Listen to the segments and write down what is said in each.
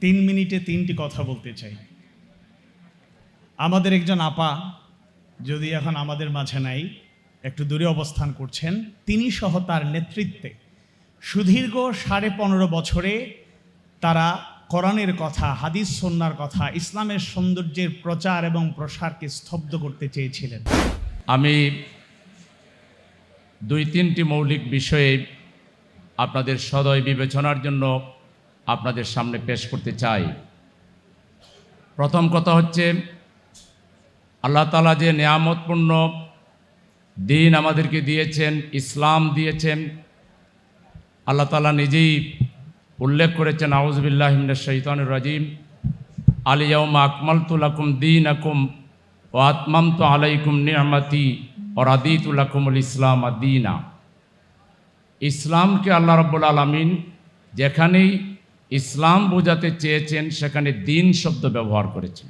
তিন মিনিটে তিনটি কথা বলতে চাই। আমাদের একজন আপা, যদি এখন আমাদের মাঝে নাই, একটু দূরে অবস্থান করছেন, তিনি সহ তার নেতৃত্বে সুদীর্ঘ সাড়ে পনেরো বছরে তারা কোরআনের কথা, হাদিস সন্ন্যার কথা, ইসলামের সৌন্দর্যের প্রচার এবং প্রসারকে স্তব্ধ করতে চেয়েছিলেন। আমি দুই তিনটি মৌলিক বিষয়ে আপনাদের সদয় বিবেচনার জন্য আপনাদের সামনে পেশ করতে চাই। প্রথম কথা হচ্ছে, আল্লাহ তালা যে নেয়ামতপূর্ণ দিন আমাদেরকে দিয়েছেন, ইসলাম দিয়েছেন, আল্লাহ তালা নিজেই উল্লেখ করেছেন আউজবিল্লাহিমিন শৈতান রাজিম আলিয়াউমা আকমালতুলাকুম দিন আকুম ও আত্মামত আলাইকুম নিয়ামতি ও রাদিতুলাকুমুল ইসলাম আদিনা ইসলামকে আল্লাহ রব্বুল আলমিন যেখানেই ইসলাম বোঝাতে চেয়েছেন, সেখানে দিন শব্দ ব্যবহার করেছেন।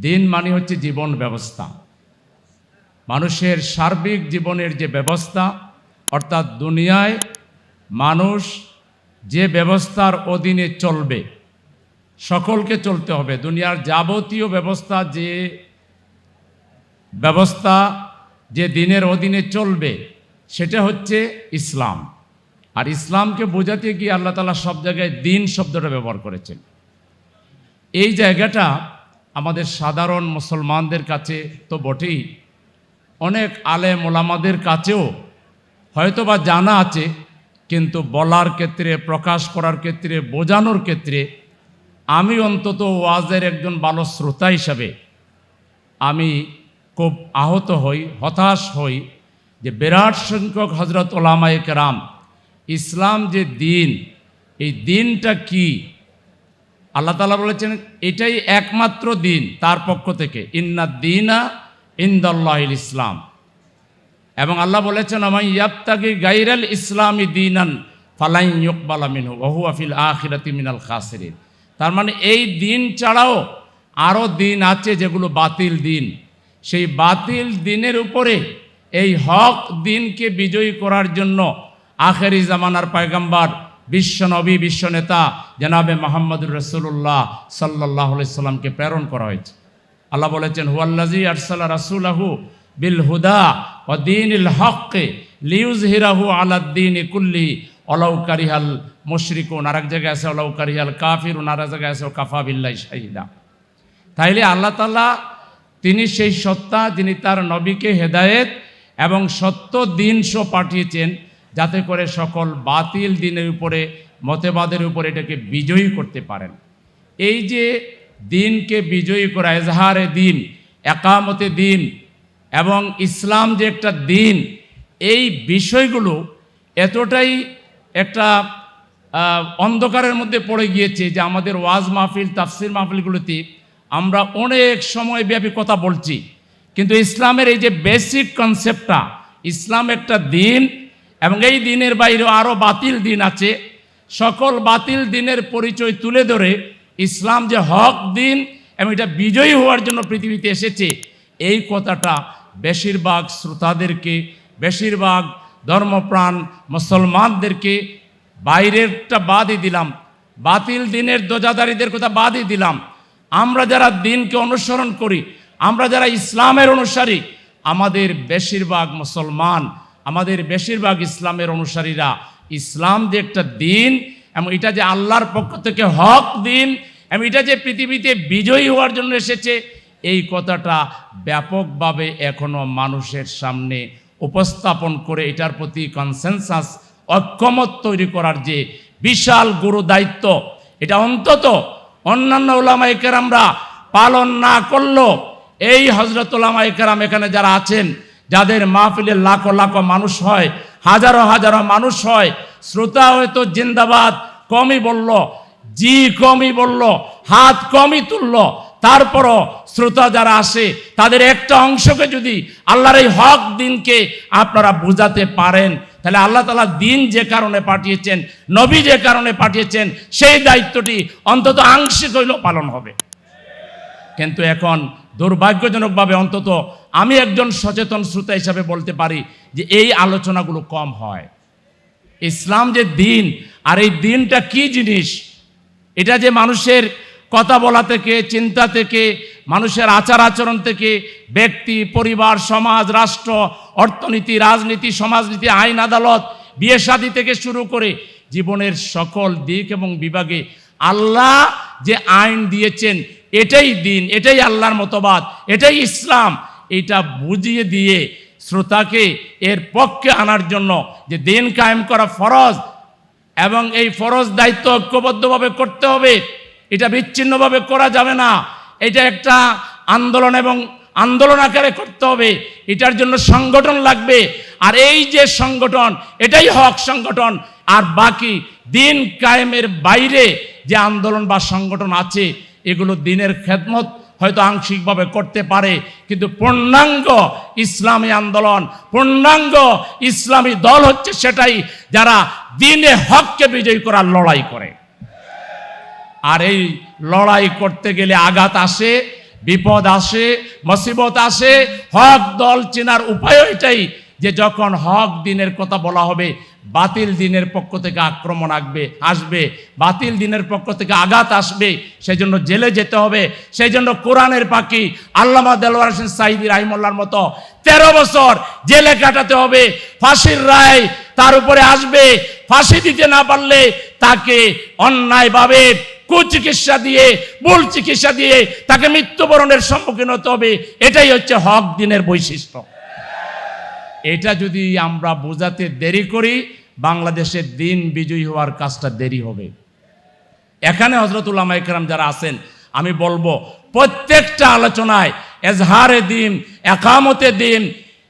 দিন মানে হচ্ছে জীবন ব্যবস্থা। মানুষের সার্বিক জীবনের যে ব্যবস্থা, অর্থাৎ দুনিয়ায় মানুষ যে ব্যবস্থার অধীনে চলবে, সকলকে চলতে হবে। দুনিয়ার যাবতীয় ব্যবস্থা যে ব্যবস্থা যে দিনের অধীনে চলবে, সেটা হচ্ছে ইসলাম। আর ইসলামকে বোঝাতে গিয়ে আল্লাহ তালা সব জায়গায় দিন শব্দটা ব্যবহার করেছেন। এই জায়গাটা আমাদের সাধারণ মুসলমানদের কাছে তো বটেই। অনেক আলেম ওলামাদের কাছেও হয়তো বা জানা আছে, কিন্তু বলার ক্ষেত্রে, প্রকাশ করার ক্ষেত্রে, বোঝানোর ক্ষেত্রে আমি অন্তত ওয়াজের একজন ভালো শ্রোতা হিসাবে আমি খুব আহত হই, হতাশ হই যে বিরাট সংখ্যক হজরত ওলামায়ে কেরাম ইসলাম যে দিন, এই দিনটা কি? আল্লাহ তালা বলেছেন, এটাই একমাত্র দিন তার পক্ষ থেকে। ইন্না দিনা ইন্দাল্লাহ ইসলাম। এবং আল্লাহ বলেছেন আমায় ইয়াবতাকি গাইরাল ইসলামী দিনান ফালাই ইকবালা মিনহু ওহু আফিল আখিরাতি মিনাল খাসিরিন। তার মানে এই দিন ছাড়াও আরও দিন আছে যেগুলো বাতিল দিন। সেই বাতিল দিনের উপরে এই হক দিনকে বিজয়ী করার জন্য আখেরি জামানার পায়গাম্বার, বিশ্ব নেতা জনাবে মোহাম্মদুর রসুল্লাহ সাল্লাহ সাল্লামকে প্রেরণ করা হয়েছে। আল্লাহ বলেছেন হুয়াল্লাজি আরসাল্লাহ রাসুলাহু বিল হুদা ও দিন ইল হককে লিউজ হিরাহু আলাদ্দিন কুল্লি অলৌকারিহাল মুশরিকুন। আর এক জায়গায় আছে অলৌকারিহাল কাফির আর এক জায়গায় আছে কাফা বিল্লাই শাহিদা। তাইলে আল্লাহ তালা তিনি সেই সত্তা যিনি তার নবীকে হেদায়েত এবং সত্য দিন শো পাঠিয়েছেন যাতে করে সকল বাতিল দিনের উপরে, মতেবাদের উপরে এটাকে বিজয়ী করতে পারেন। এই যে দিনকে বিজয়ী করা, এজাহারে দিন, একামতে দিন, এবং ইসলাম যে একটা দিন, এই বিষয়গুলো এতটাই একটা অন্ধকারের মধ্যে পড়ে গিয়েছে যে আমাদের ওয়াজ মাহফিল, তাফসির মাহফিলগুলোতে আমরা অনেক সময় ব্যাপী কথা বলছি। কিন্তু ইসলামের এই যে বেসিক কনসেপ্টটা ইসলাম একটা দিন এবং এই দিনের বাইরেও আরও বাতিল দিন আছে। সকল বাতিল দিনের পরিচয় তুলে ধরে ইসলাম যে হক দিন এবং এটা বিজয়ী হওয়ার জন্য পৃথিবীতে এসেছে, এই কথাটা বেশিরভাগ শ্রোতাদেরকে, বেশিরভাগ ধর্মপ্রাণ মুসলমানদেরকে বাইরেরটা বাদই দিলাম। বাতিল দিনের দোজাদারিদের কথা বাদই দিলাম। আমরা যারা দিনকে অনুসরণ করি, আমরা যারা ইসলামের অনুসারী, আমাদের বেশিরভাগ মুসলমান আমাদের বেশিরভাগ ইসলামের অনুসারীরা ইসলাম যে একটা দিন, এবং এটা যে আল্লাহর পক্ষ থেকে হক দিন, এবং এটা যে পৃথিবীতে বিজয়ী হওয়ার জন্য এসেছে, এই কথাটা ব্যাপকভাবে এখনও মানুষের সামনে উপস্থাপন করে এটার প্রতি কনসেনসাস অক্ষমত তৈরি করার যে বিশাল গুরু দায়িত্ব, এটা অন্তত অন্যান্য ওলামা কেরামরা পালন না করল এই হজরত ওলামা কেরাম এখানে যারা আছেন যাদের মাহফিলে লাখো লাখো মানুষ হয়, হাজারো হাজারো মানুষ হয়, শ্রোতা হয়তো জিন্দাবাদ, কমই বলল, জি কমই বলল, হাত কমই তুলল। তারপরও শ্রোতা যারা আসে, তাদের একটা অংশকে যদি আল্লাহর এই হক দিনকে আপনারা বোঝাতে পারেন, তাহলে আল্লাহ তালা দিন যে কারণে পাঠিয়েছেন, নবী যে কারণে পাঠিয়েছেন, সেই দায়িত্বটি অন্তত আংশিক হইলেও পালন হবে। কিন্তু এখন দুর্ভাগ্যজনকভাবে অন্তত আমি একজন সচেতন শ্রোতা হিসাবে বলতে পারি যে এই আলোচনাগুলো কম হয়। ইসলাম যে দিন, আর এই দিনটা কি জিনিস? এটা যে মানুষের কথা বলা থেকে, চিন্তা থেকে, মানুষের আচার আচরণ থেকে, ব্যক্তি, পরিবার, সমাজ, রাষ্ট্র, অর্থনীতি, রাজনীতি, সমাজনীতি, আইন, আদালত, বিয়ে শাদী থেকে শুরু করে জীবনের সকল দিক এবং বিভাগে আল্লাহ যে আইন দিয়েছেন এটাই দিন, এটাই আল্লাহর মতবাদ, এটাই ইসলাম। এটা বুঝিয়ে দিয়ে শ্রোতাকে এর পক্ষে আনার জন্য যে দিন কায়েম করা ফরজ এবং এই ফরজ দায়িত্ব ঐক্যবদ্ধভাবে করতে হবে, এটা বিচ্ছিন্নভাবে করা যাবে না। এটা একটা আন্দোলন এবং আন্দোলন আকারে করতে হবে, এটার জন্য সংগঠন লাগবে। আর এই যে সংগঠন, এটাই হক সংগঠন। আর বাকি দিন কায়েমের বাইরে যে আন্দোলন বা সংগঠন আছে এগুলো দিনের খেদমত হয়তো আংশিকভাবে করতে পারে, কিন্তু পূর্ণাঙ্গ ইসলামী আন্দোলন, পূর্ণাঙ্গ ইসলামী দল হচ্ছে সেটাই যারা দিনে হককে বিজয়ী করার লড়াই করে। আর এই লড়াই করতে গেলে আঘাত আসে, বিপদ আসে, মুসিবত আসে, হক দল চেনার উপায় এটাই। যে যখন হক দিনের কথা বলা হবে, বাতিল দিনের পক্ষ থেকে আক্রমণ আসবে আসবে। বাতিল দিনের পক্ষ থেকে আঘাত আসবে সেই জন্য জেলে যেতে হবে। সেই জন্য কোরআনের পাখি আল্লামা দেলোয়ার হোসেন সাইদি রাহিমুল্লার মতো তেরো বছর জেলে কাটাতে হবে। ফাঁসির রায় তার উপরে আসবে। ফাঁসি দিতে না পারলে তাকে অন্যায়ভাবে কুচিকিৎসা দিয়ে, ভুল চিকিৎসা দিয়ে তাকে মৃত্যুবরণের সম্মুখীন হতে হবে। এটাই হচ্ছে হক দিনের বৈশিষ্ট্য। এটা যদি আমরা বোঝাতে দেরি করি বাংলাদেশের দিন বিজয়ী হওয়ার কাজটা দেরি হবে। এখানে হজরতুল্লাহ ইকরাম যারা আছেন, আমি বলব, প্রত্যেকটা আলোচনায় এজহারে দিন, একামতে দিন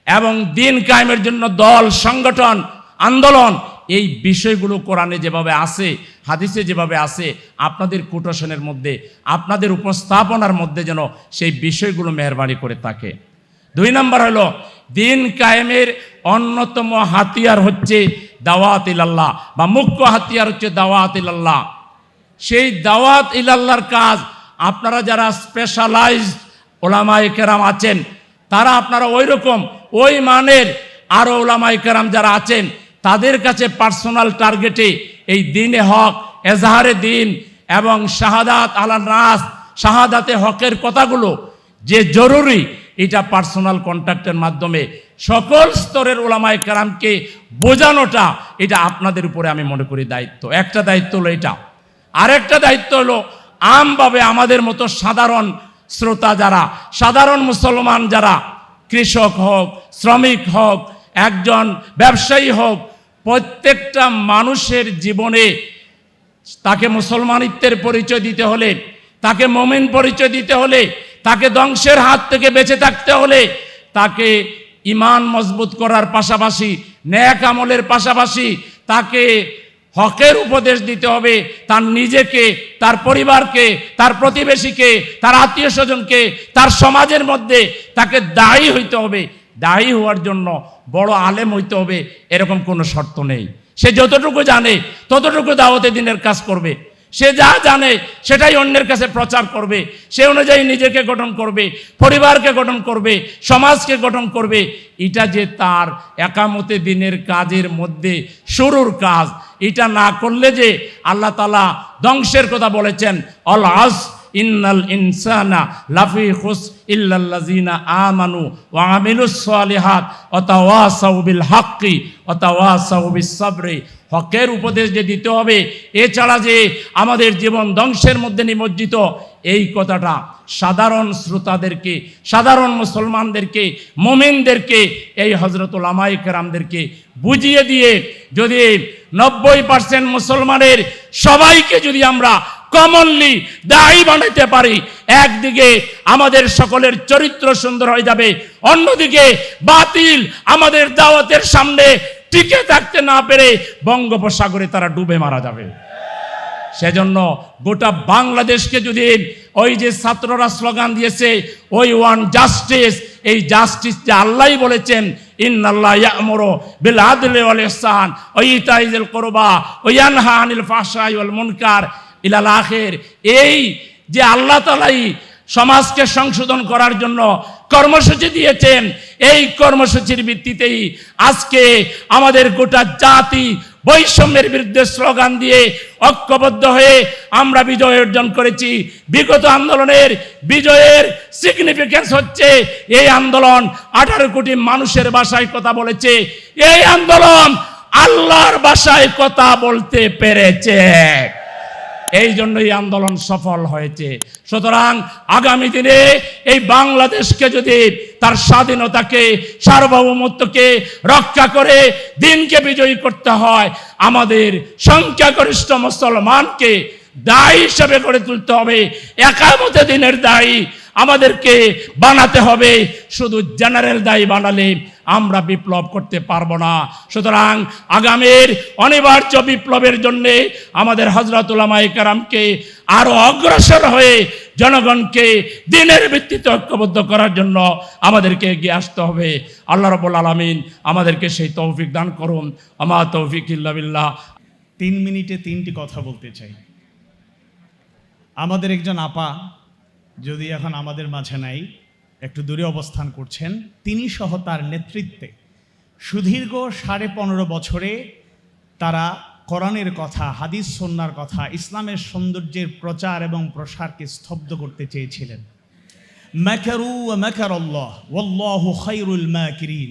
এবং দিন কায়েমের জন্য দল, সংগঠন, আন্দোলন, এই বিষয়গুলো কোরআনে যেভাবে আছে, হাদিসে যেভাবে আছে, আপনাদের কুটোশনের মধ্যে, আপনাদের উপস্থাপনার মধ্যে যেন সেই বিষয়গুলো মেহরবানি করে থাকে। দুই নম্বর হলো দিন কায়েমের অন্যতম হাতিয়ার হচ্ছে দাওয়াত ইলাল্লাহ বা মুখ্য হাতিয়ার হচ্ছে দাওয়াত ইলাল্লাহ। সেই দাওয়াত ইলাল্লাহর কাজ আপনারা যারা স্পেশালাইজড ওলামাই কেরাম আছেন, তারা আপনারা ওই রকম ওই মানের আরও ওলামাই কেরাম যারা আছেন, তাদের কাছে পার্সোনাল টার্গেটে এই দিনে হক, এজাহারে দিন এবং শাহাদাত আলা নাস শাহাদাতে হকের কথাগুলো যে জরুরি এটা পার্সোনাল কন্ট্যাক্টের মাধ্যমে সকল স্তরের ওলামায় কেরামকে বোঝানোটা, এটা আপনাদের উপরে আমি মনে করি দায়িত্ব। একটা দায়িত্ব হলো এটা। আরেকটা দায়িত্ব হলো, আমভাবে আমাদের মতো সাধারণ শ্রোতা যারা, সাধারণ মুসলমান যারা, কৃষক হোক, শ্রমিক হোক, একজন ব্যবসায়ী হোক, প্রত্যেকটা মানুষের জীবনে তাকে মুসলমানিত্বের পরিচয় দিতে হলে, তাকে মমিন পরিচয় দিতে হলে তাকে ধ্বংসের হাত থেকে বেঁচে থাকতে হলে তাকে ইমান মজবুত করার পাশাপাশি ন্যাক আমলের পাশাপাশি তাকে হকের উপদেশ দিতে হবে। তার নিজেকে, তার পরিবারকে, তার প্রতিবেশীকে, তার আত্মীয় স্বজনকে, তার সমাজের মধ্যে তাকে দায়ী হইতে হবে। দায়ী হওয়ার জন্য বড় আলেম হইতে হবে, এরকম কোনো শর্ত নেই। সে যতটুকু জানে, ততটুকু দাওয়াতে দিনের কাজ করবে। সে যা জানে, সেটাই অন্যের কাছে প্রচার করবে। সে অনুযায়ী নিজেকে গঠন করবে, পরিবারকে গঠন করবে, সমাজকে গঠন করবে। এটা যে তার একামতে দিনের কাজের মধ্যে শুরুর কাজ, এটা না করলে যে আল্লাহ তালা ধ্বংসের কথা বলেছেন, অল আস ইন্নাল ইনসানা লাফি খুস ইল্লাল্লাযিনা আমানু ওয়া আমিলুস সালিহাত ওয়া তাওয়াসাউ বিল হাক্কি ওয়া তাওয়াসাউ বিস সাবরি হকের উপদেশ যে দিতে হবে এছাড়া যে আমাদের জীবন ধ্বংসের মধ্যে নিমজ্জিত, এই কথাটা সাধারণ শ্রোতাদেরকে, সাধারণ মুসলমানদেরকে, মোমেনদেরকে, এই হজরতুল আমাই কেরামদেরকে বুঝিয়ে দিয়ে যদি নব্বই পার্সেন্ট মুসলমানের সবাইকে যদি আমরা কমনলি দায়ী বানাইতে পারি। একদিকে আমাদের সকলের চরিত্র সুন্দর হয়ে যাবে, অন্যদিকে বাতিল আমাদের দাওয়াতের সামনে টিকে থাকতে না পেরে বঙ্গোপসাগরে তারা ডুবে মারা যাবে। সেজন্য গোটা বাংলাদেশকে যদি ওই যে ছাত্ররা স্লোগান দিয়েছে ওই ওয়ান জাস্টিস এই জাস্টিস যে আল্লাহ বলেছেন, ইন্নাল্লাহ ইয়ামুরু বিল আদলি ওয়াল ইহসান আনিল ফাহশাই মুনকার। ইলাল আখির। এই যে আল্লাহ তাআলাই সমাজকে সংশোধন করার জন্য কর্মসূচি দিয়েছেন, এই কর্মসূচির ভিত্তিতেই আজকে আমাদের গোটা জাতি বৈষম্যের বিরুদ্ধে স্লোগান দিয়ে ঐক্যবদ্ধ হয়ে আমরা বিজয় অর্জন করেছি। বিগত আন্দোলনের বিজয়ের সিগনিফিকেন্স হচ্ছে, এই আন্দোলন আঠারো কোটি মানুষের ভাষায় কথা বলেছে। এই আন্দোলন আল্লাহর ভাষায় কথা বলতে পেরেছে। এই জন্য এই আন্দোলন সফল হয়েছে। সুতরাং আগামী দিনে এই বাংলাদেশকে যদি তার স্বাধীনতাকে, সার্বভৌমত্বকে রক্ষা করে দিনকে বিজয়ী করতে হয়, আমাদের সংখ্যাগরিষ্ঠ মুসলমানকে দায়ী হিসেবে গড়ে তুলতে হবে। একামতে দিনের দায়ী আমাদেরকে বানাতে হবে। শুধু জেনারেল দায়ী বানালে আমরা বিপ্লব করতে পারব না। সুতরাং আগামীর অনিবার্য বিপ্লবের জন্যে আমাদের হজরতুল্লামাই কারামকে আরও অগ্রসর হয়ে জনগণকে দিনের ভিত্তিতে ঐক্যবদ্ধ করার জন্য আমাদেরকে এগিয়ে আসতে হবে। আল্লাহ রবুল আলমিন আমাদেরকে সেই তৌফিক দান করুন। আমা তৌফিক ইল্লা বিল্লাহ। তিন মিনিটে তিনটি কথা বলতে চাই। আমাদের একজন আপা, যদি এখন আমাদের মাঝে নাই একটু দূরে অবস্থান করছেন, তিনি সহ তার নেতৃত্বে। সুদীর্ঘ সাড়ে পনেরো বছরে তারা কোরআনের কথা, হাদিস সন্ন্যার কথা, ইসলামের সৌন্দর্যের প্রচার এবং প্রসারকে স্তব্ধ করতে চেয়েছিলেন। আল্লাহ ওয়াল্লাহু খায়রুল মাকিরিন।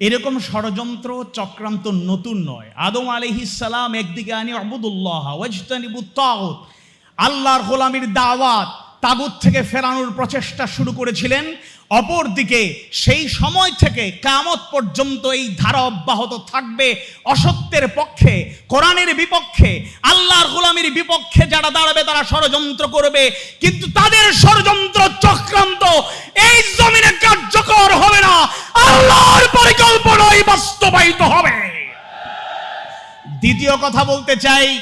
এরকম ষড়যন্ত্র চক্রান্ত নতুন নয়। আদম আলাইহিস সালাম একদিকে আনি আবুদুল্লাহ ওয়াজতানিবুত তাগুত। আল্লাহর গোলামির দাওয়াত তাগুত থেকে ফেরানোর প্রচেষ্টা শুরু করেছিলেন। অপরদিকে সেই সময় থেকে কামত পর্যন্ত এই ধারা অব্যাহত থাকবে। অসত্যের পক্ষে, কোরআনের বিপক্ষে, আল্লাহর গোলামির বিপক্ষে যারা দাঁড়াবে তারা ষড়যন্ত্র করবে। কিন্তু তাদের ষড়যন্ত্র চক্রান্ত এই জমিনে কার্যকর হবে না। আল্লাহর পরিকল্পনাই বাস্তবায়িত হবে। দ্বিতীয় কথা বলতে চাই,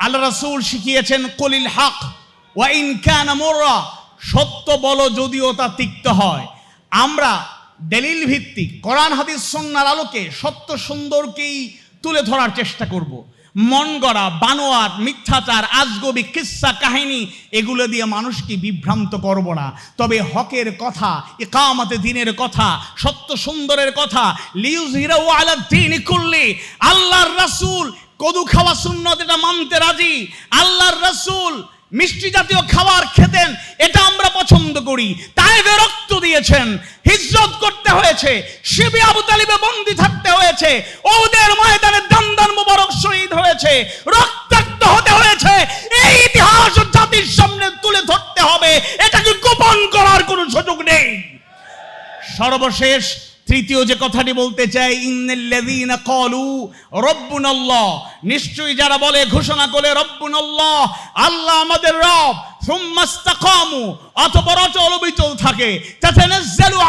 আল্লাহ রাসূল শিখিয়েছেন, কলিল হক, ওয়া ইন কানা সত্য বলো যদিও তা তিক্ত হয়। আমরা দলিল ভিত্তিক কোরআন, হাদিস সন্ন্যার আলোকে সত্য সুন্দরকেই তুলে ধরার চেষ্টা করব। মন গড়া বানোয়ার মিথ্যাচার, আজগবি কিস্সা কাহিনী, এগুলো দিয়ে মানুষকে বিভ্রান্ত করব না। তবে হকের কথা, ইকামতে দিনের কথা, সত্য সুন্দরের কথা লিউজ হিরো আলা দিন করলে আল্লাহর রাসূল, কদু খাওয়া সুন্নত, এটা মানতে রাজি। আল্লাহর রাসূল মিষ্টি জাতীয় খাবার খেতেন, এটা আমরা পছন্দ করি। তাই রক্ত দিয়েছেন, হিজরত করতে হয়েছে, শিবি আবু তালিবে বন্দি থাকতে হয়েছে, ওদের ময়দানে দান দান মুবারক শহীদ হয়েছে, রক্তাক্ত হতে হয়েছে, এই ইতিহাস জাতির সামনে তুলে ধরতে হবে, এটাকে গোপন করার কোনো সুযোগ নেই। সর্বশেষ তৃতীয় যে কথাটি বলতে চাই ক্বালু রব্বুনাল্লাহ। নিশ্চয়ই যারা বলে, ঘোষণা করে, রব্বুনাল্লাহ, আল্লাহ আমাদের রব সুম্মাস্তাকামু থাকে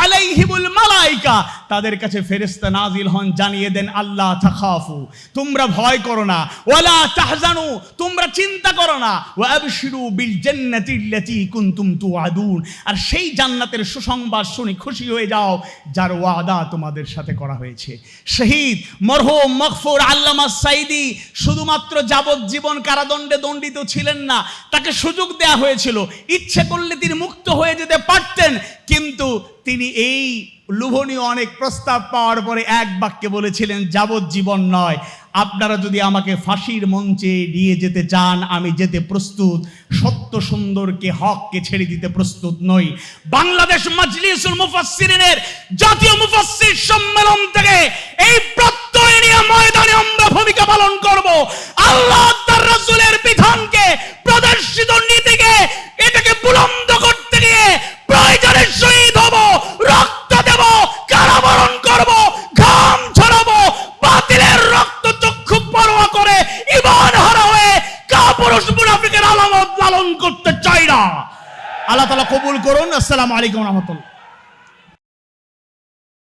আলাইহিমুল মালাইকা। তাদের কাছে ফেরেশতা হন, জানিয়ে দেন, আল্লাহ তাখাফু। তোমরা ভয় করো না, ওয়ালা তাহজানু। তোমরা চিন্তা করো না, ওয়া আবশিরু বিল জান্নাতি আল্লাতী কুনতুম তুআদুন। আর সেই জান্নাতের সুসংবাদ শুনে খুশি হয়ে যাও, যার ওয়াদা তোমাদের সাথে করা হয়েছে। শহীদ, মরহুম মকফুর আল্লামা সাইদি শুধুমাত্র যাবজ্জীবন কারাদণ্ডে দণ্ডিত ছিলেন না, তাকে সুযোগ দেয়া হয়েছিল। ইচ্ছে করলে তিনি মুক্ত হয়ে যেতে পারতেন, কিন্তু তিনি এই লোভনীয় অনেক প্রস্তাব পাওয়ার পরে এক বাক্যে বলেছিলেন, যাবজ্জীবন নয় আপনারা যদি আমাকে ফাঁসির মঞ্চে নিয়ে যেতে চান, আমি যেতে প্রস্তুত। সত্য সুন্দরকে, হককে ছেড়ে দিতে প্রস্তুত নই। বাংলাদেশ মাজলিসুল মুফাসসিরিনের জাতীয় মুফাসসির সম্মেলন থেকে এই প্রত্যয় নিয়ে ময়দানে আমরা ভূমিকা পালন করব। আল্লাহ তাআলা কবুল করুন। আসসালামু আলাইকুম রহমতুল্লাহ।